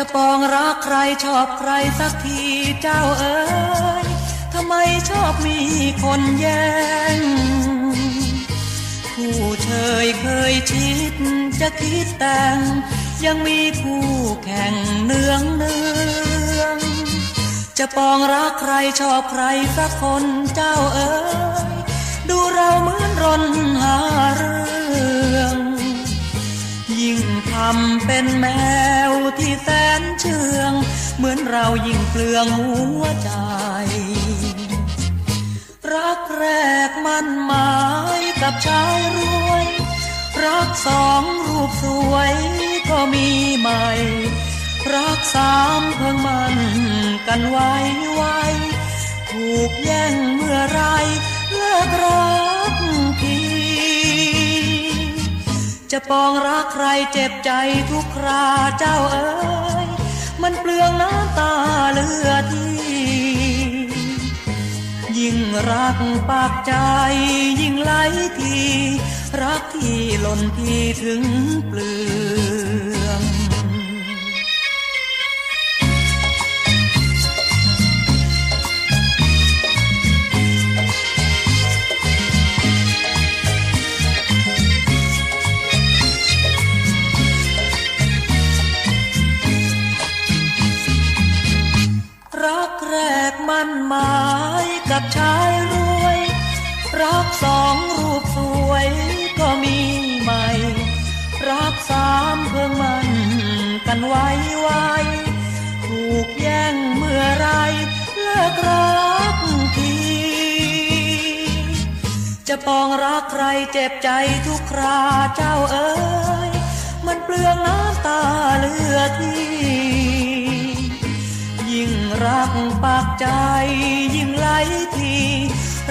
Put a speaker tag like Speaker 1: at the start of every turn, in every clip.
Speaker 1: จะปองรักใครชอบใครสักทีเจ้าเอ๋ยทำไมชอบมีคนแย่งผู้เชยเคยชิดจะคิดแต่ง ยังมีคู่แข่งเนืองเนืองจะปองรักใครชอบใครสักคนเจ้าเอ๋ยดูเราเหมือนรนหาเรื่อง ยิ่งทำเป็นแม เรายิ่งเปลืองหัวใจ รักแรกมันหมายกับชายรวย รักสองรูปสวยก็มีใหม่ รักสามเพิ่งมันกันไว้ไวถูกแย่งเมื่อไรเลิกรักทีจะปองรักใครเจ็บใจทุกคราเจ้าเอ๋ย มันเปลืองน้ำตาเลือที่ ยิ่งรักปากใจ ยิ่งไหลที รักที่หล่นที่ถึงเปลือ มั่นหมายกับชายรวย รักสองรูปสวยก็มีใหม่ รักสามเพิ่งมันกันไว้ไวถูกแย่งเมื่อไรเลิกรักที จะปองรักใครเจ็บใจทุกคราเจ้าเอ๋ย รักปากใจยิ่งไหลที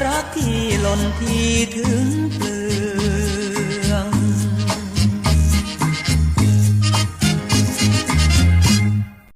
Speaker 1: รักที่หล่นที่ถึงเปลือ